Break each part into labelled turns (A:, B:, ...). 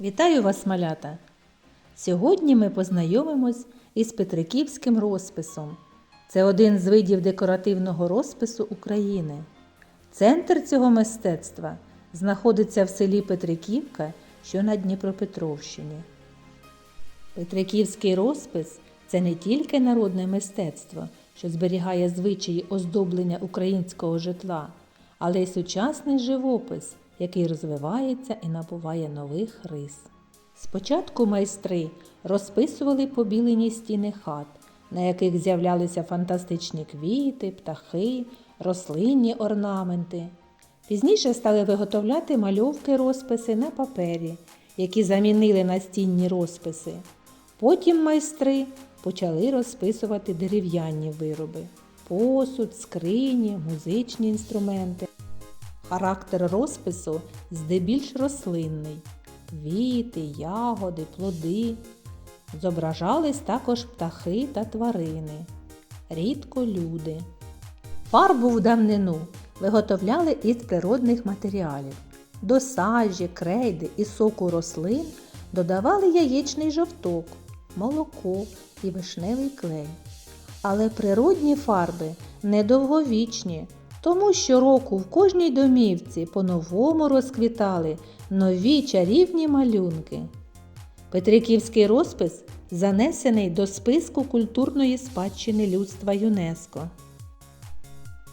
A: Вітаю вас, малята! Сьогодні ми познайомимось із Петриківським розписом. Це один з видів декоративного розпису України. Центр цього мистецтва знаходиться в селі Петриківка, що на Дніпропетровщині. Петриківський розпис це не тільки народне мистецтво, що зберігає звичаї оздоблення українського житла, але й сучасний живопис, який розвивається і набуває нових рис. Спочатку майстри розписували побілені стіни хат, на яких з'являлися фантастичні квіти, птахи, рослинні орнаменти. Пізніше стали виготовляти мальовки розписи на папері, які замінили настінні розписи. Потім майстри почали розписувати дерев'яні вироби посуд, скрині, музичні інструменти. Характер розпису здебільш рослинний квіти, ягоди, плоди. Зображались також птахи та тварини, рідко люди. Фарбу в давнину виготовляли із природних матеріалів. До сажі, крейди і соку рослин додавали яєчний жовток, молоко і вишневий клей. Але природні фарби недовговічні, тому щороку в кожній домівці по-новому розквітали нові чарівні малюнки. Петриківський розпис занесений до списку культурної спадщини людства ЮНЕСКО.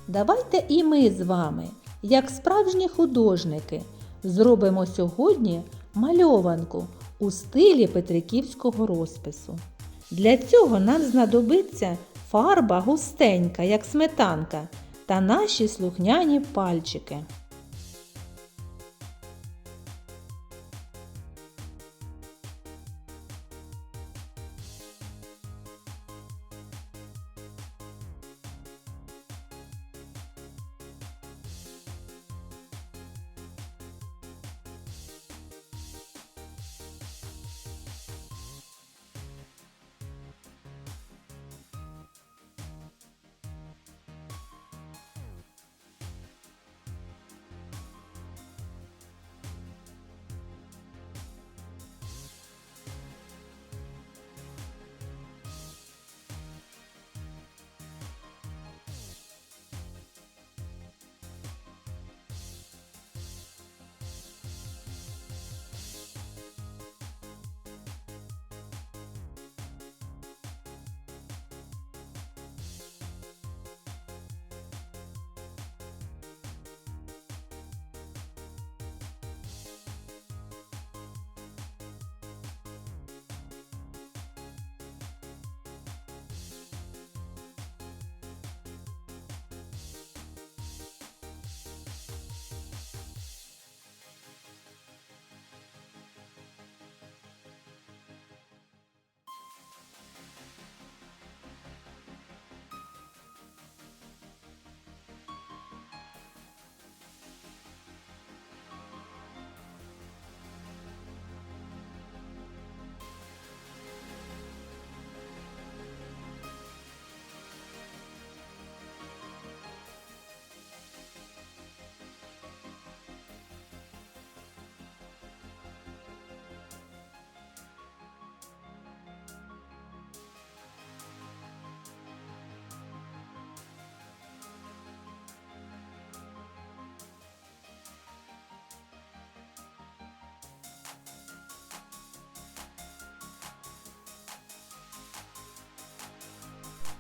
A: Давайте і ми з вами, як справжні художники, зробимо сьогодні мальованку у стилі Петриківського розпису. Для цього нам знадобиться фарба густенька, як сметанка, та наші слухняні пальчики.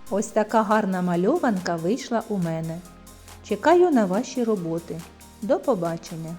A: Ось така гарна мальованка вийшла у мене. Чекаю на ваші роботи. До побачення!